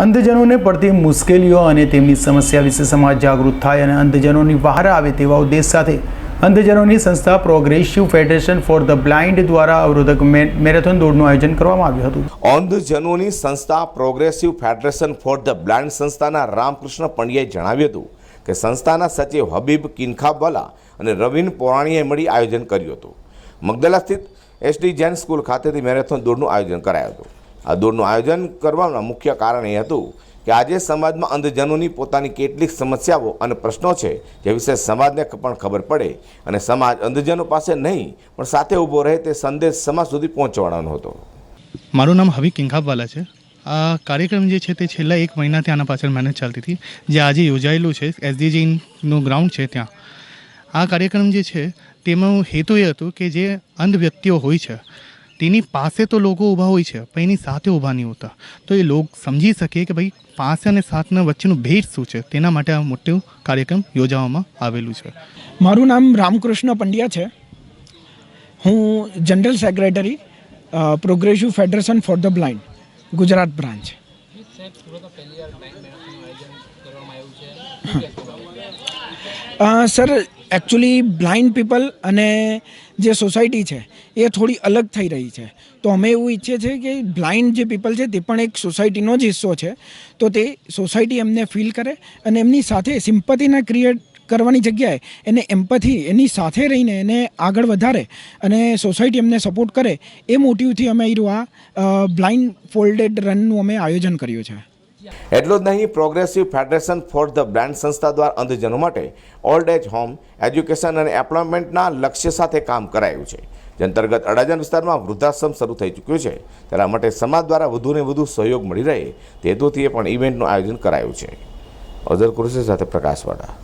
અંધજનોને પડતી મુશ્કેલીઓ અને તેમની સમસ્યા વિશે સમાજ જાગૃત થાય અને અંધજનોની બહાર આવે તેવા ઉદ્દેશ સાથે. અંધજનોની સંસ્થા progressive federation for the blind દ્વારા અવરોધક મેરેથોન દોડનું આયોજન કરવામાં આવ્યું હતું. અંધજનોની સંસ્થા progressive federation for the blind સંસ્થાના રામકૃષ્ણ પંડ્યાએ જણાવ્યું હતું કે સંસ્થાના સચિવ હબીબ કિનખાબવાલા અને રવિન પોરાણીએ મળી આયોજન કર્યું હતું. મગદલા સ્થિત એસડી જૈન સ્કૂલ ખાતેથી મેરેથોન દોડનું આયોજન કરાયું હતું. આ દોડનું આયોજન કરવાનું મુખ્ય કારણ એ હતું કે આજે સમાજમાં અંધજનોની પોતાની કેટલીક સમસ્યાઓ અને પ્રશ્નો છે, જે વિશે સમાજને પણ ખબર પડે અને સમાજ અંધજનો પાસે નહીં, પણ સાથે ઊભો રહે તે સંદેશ સમાજ સુધી પહોંચવાનો હતો. મારું નામ હવી કિંખાબવાલા છે. આ કાર્યક્રમ જે છે તે છેલ્લા એક મહિનાથી આના પાછળ મહેનત ચાલતી હતી, જે આજે યોજાયેલું છે એસડીજીનું ગ્રાઉન્ડ છે ત્યાં. આ કાર્યક્રમ જે છે તેમાં હેતુ એ હતો કે જે અંધ વ્યક્તિઓ હોય છે તેની પાસે તો લોકો ઊભા હોય છે પણ એની સાથે ઊભા નહીં હોતા. તો એ લોક સમજી શકે કે ભાઈ પાસે અને સાથના વચ્ચેનું ભેટ શું છે? તેના માટે આ મોટું કાર્યક્રમ યોજવામાં આવેલું છે. મારું નામ રામકૃષ્ણ પંડ્યા છે. હું general secretary progressive federation for the blind Gujarat branch. Uh, sir actually blind people અને જે સોસાયટી છે, એ થોડી અલગ થઈ રહી છે. તો અમે એવું ઈચ્છીએ છીએ કે બ્લાઇન્ડ જે પીપલ છે, તે પણ એક સોસાયટીનો જ હિસ્સો છે. તો તે સોસાયટી એમને ફીલ કરે અને એમની સાથે સિમ્પથીના ક્રિએટ કરવાની જગ્યાએ એને એમ્પથી એની સાથે રહીને એને આગળ વધારે અને સોસાયટી એમને સપોર્ટ કરે, એ મોટિવથી અમે આ બ્લાઇન્ડ ફોલ્ડેડ રનનું અમે આયોજન કર્યું છે. એટલું જ નહીં progressive federation for the brand સંસ્થા દ્વારા અંધજનો માટે ઓલ્ડ એજ હોમ એજ્યુકેશન અને એમ્પ્લોયમેન્ટના લક્ષ્ય સાથે કામ કરાયું છે. જે અંતર્ગત અડાજણ વિસ્તારમાં વૃદ્ધાશ્રમ શરૂ થઈ ચૂક્યું છે. તેના માટે સમાજ દ્વારા વધુને વધુ સહયોગ મળી રહે તે હેતુથી પણ ઇવેન્ટનું આયોજન કરાયું છે. અઝર કુરેશી સાથે પ્રકાશવાળા